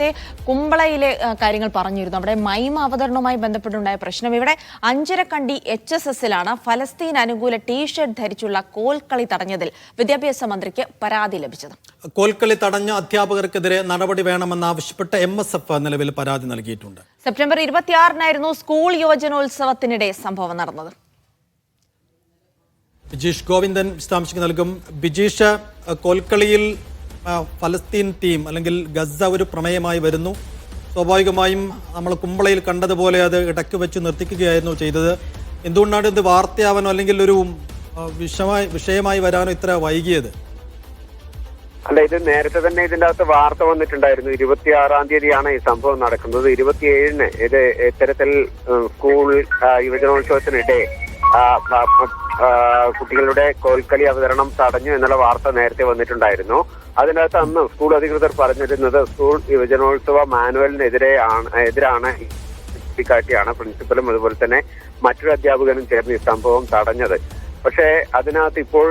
നേരത്തെ കുമ്പളയിലെ കാര്യങ്ങൾ പറഞ്ഞിരുന്നു. അവിടെ മൈമ അവതരണവുമായി ബന്ധപ്പെട്ടുണ്ടായ പ്രശ്നം. ഇവിടെ അഞ്ചരക്കണ്ടി എച്ച് എസ് എസിലാണ് ഫലസ്തീൻ അനുകൂല ടീഷർട്ട് ധരിച്ചുള്ള കോൽക്കളി തടഞ്ഞതിൽ വിദ്യാഭ്യാസ മന്ത്രിക്ക് പരാതി ലഭിച്ചത്. കോൽക്കളി തടഞ്ഞ അധ്യാപകർക്കെതിരെ നടപടി വേണമെന്നാവശ്യപ്പെട്ട് എം എസ് എഫ് നിലവിൽ പരാതി നൽകിയിട്ടുണ്ട്. സെപ്റ്റംബർ ഇരുപത്തിയാറിനായിരുന്നു സ്കൂൾ യുവജനോത്സവത്തിനിടെ സംഭവം നടന്നത്. ബിജീഷ് ഗോവിന്ദൻ വിശദാംശങ്ങൾ നൽകും. ബിജീഷ് കൊൽക്കളിയിൽ ഫലസ്തീൻ ടീം അല്ലെങ്കിൽ ഗസ ഒരു പ്രമേയമായി വരുന്നു. സ്വാഭാവികമായും നമ്മൾ കുമ്പളയിൽ കണ്ടതുപോലെ അത് ഇടയ്ക്ക് വെച്ച് നിർത്തിക്കുകയായിരുന്നു ചെയ്തത്. എന്തുകൊണ്ടാണ് ഇത് വാർത്തയാവാനോ അല്ലെങ്കിൽ ഒരു വിഷമായി വിഷയമായി വരാനോ ഇത്ര വൈകിയത്? അല്ല ഇത് നേരത്തെ തന്നെ ഇതിന്റെ അകത്ത് വാർത്ത വന്നിട്ടുണ്ടായിരുന്നു. ഇരുപത്തിയാറാം തീയതിയാണ് ഈ സംഭവം നടക്കുന്നത്. ഇരുപത്തിയേഴിന് ഇത് ഇത്തരത്തിൽ സ്കൂൾ യുവജനോത്സവത്തിനിടെ കുട്ടികളുടെ കോൽക്കളി അവതരണം തടഞ്ഞു എന്നുള്ള വാർത്ത നേരത്തെ വന്നിട്ടുണ്ടായിരുന്നു. അതിനകത്ത് അന്ന് സ്കൂൾ അധികൃതർ പറഞ്ഞിരുന്നത് സ്കൂൾ യുവജനോത്സവ മാനുവലിനെതിരെ ആണ് എതിരാണ് ചൂണ്ടിക്കാട്ടിയാണ് പ്രിൻസിപ്പലും അതുപോലെ തന്നെ മറ്റൊരു അധ്യാപകനും ചേർന്ന് ഈ സംഭവം തടഞ്ഞത്. പക്ഷേ അതിനകത്ത് ഇപ്പോൾ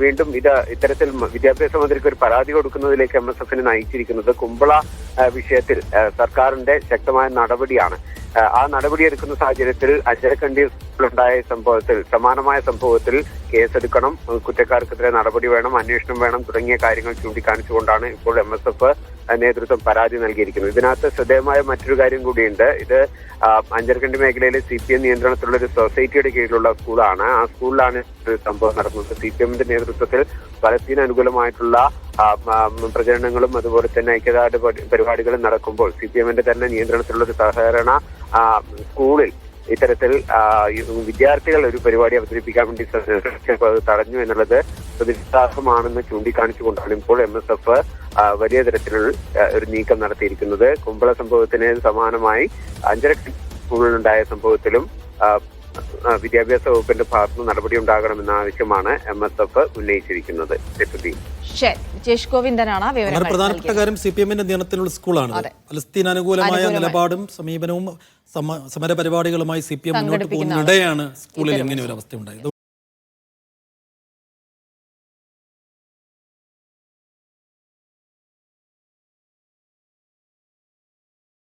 വീണ്ടും ഇത് ഇത്തരത്തിൽ വിദ്യാഭ്യാസ മന്ത്രിക്ക് ഒരു പരാതി കൊടുക്കുന്നതിലേക്ക് എം എസ് എഫിന് നയിച്ചിരിക്കുന്നത് കുമ്പള വിഷയത്തിൽ സർക്കാരിന്റെ ശക്തമായ നടപടിയാണ്. ആ നടപടി എടുക്കുന്ന സാഹചര്യത്തിൽ അജരക്കണ്ടിയിലുണ്ടായ സംഭവത്തിൽ സമാനമായ സംഭവത്തിൽ കേസെടുക്കണം കുറ്റക്കാർക്കെതിരെ നടപടി വേണം അന്വേഷണം വേണം തുടങ്ങിയ കാര്യങ്ങൾ ചൂണ്ടിക്കാണിച്ചുകൊണ്ടാണ് ഇപ്പോൾ എം എസ് എഫ് നേതൃത്വം പരാതി നൽകിയിരിക്കുന്നത്. ഇതിനകത്ത് ശ്രദ്ധേയമായ മറ്റൊരു കാര്യം കൂടിയുണ്ട്. ഇത് അഞ്ചരക്കണ്ടി മേഖലയിലെ സി പി എം നിയന്ത്രണത്തിലുള്ള ഒരു സൊസൈറ്റിയുടെ കീഴിലുള്ള സ്കൂളാണ്. ആ സ്കൂളിലാണ് സംഭവം നടക്കുന്നത്. സി പി എമ്മിന്റെ നേതൃത്വത്തിൽ പലസ്തീൻ അനുകൂലമായിട്ടുള്ള പ്രചരണങ്ങളും അതുപോലെ തന്നെ ഐക്യദാർഢ്യ പരിപാടികളും നടക്കുമ്പോൾ സി പി എമ്മിന്റെ തന്നെ നിയന്ത്രണത്തിലുള്ള ഒരു സഹകരണ സ്കൂളിൽ ഇത്തരത്തിൽ വിദ്യാർത്ഥികൾ ഒരു പരിപാടി അവതരിപ്പിക്കാൻ വേണ്ടി തടഞ്ഞു എന്നുള്ളത് പ്രതിഷ്ഠാർഹമാണെന്ന് ചൂണ്ടിക്കാണിച്ചുകൊണ്ടാണ് ഇപ്പോൾ എം എസ് എഫ് വലിയ തരത്തിലുള്ള ഒരു നീക്കം നടത്തിയിരിക്കുന്നത്. കുമ്പള സംഭവത്തിന് സമാനമായി അഞ്ചര സ്കൂളിലുണ്ടായ സംഭവത്തിലും വിദ്യാഭ്യാസ വകുപ്പിന്റെ ഭാഗത്തുനിന്ന് നടപടി ഉണ്ടാകണമെന്ന ആവശ്യമാണ് എം എസ് എഫ് ഉന്നയിച്ചിരിക്കുന്നത്. വിജേഷ് ഗോവിന്ദനാണ് വളരെ പ്രധാനപ്പെട്ട. കാര്യം സി പി എമ്മിന്റെ നിയന്ത്രണത്തിലുള്ള സ്കൂളാണ്. പലസ്തീൻ ഫലസ്തീൻ അനുകൂലമായ. നിലപാടും സമീപനവും സമ- സമരപരിപാടികളുമായി സി പി എം മുന്നോട്ട് പോകുന്നിടെയാണ് സ്കൂളിൽ ഇങ്ങനെ ഒരു അവസ്ഥ ഉണ്ടായത്